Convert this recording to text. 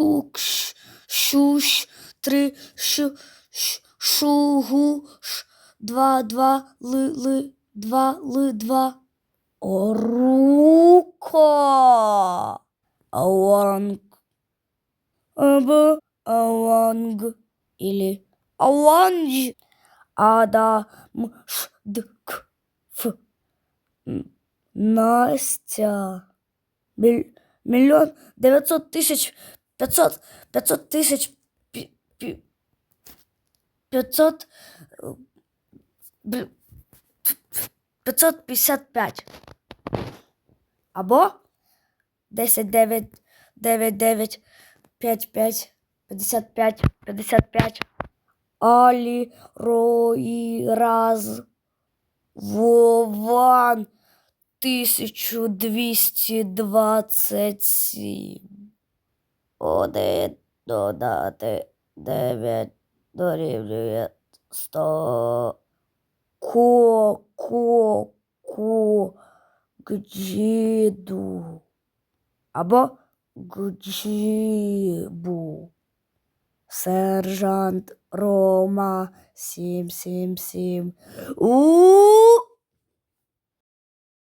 щук, щ, щущ, три, щ, щ, шугу, ш, два, два, ли, ли, два, ли, два. Руко. Аланг. Або аланг. Или аланж. Ада, м, ш, д, к, ф. Настя. Миллион девятьсот тысяч пятьсот пятьсот тысяч пи- пи- пятьсот э, б- пятьсот пятьдесят пять. Або десять девять девять девять пять пять пятьдесят пять пятьдесят пять. Али Рои раз Вован тисячу двісті двадцять сім. Один додати дев'ять дорівнює сто. Ко, ко, ко, гджіду. Або гджібу. Сержант Рома сім сім сім. У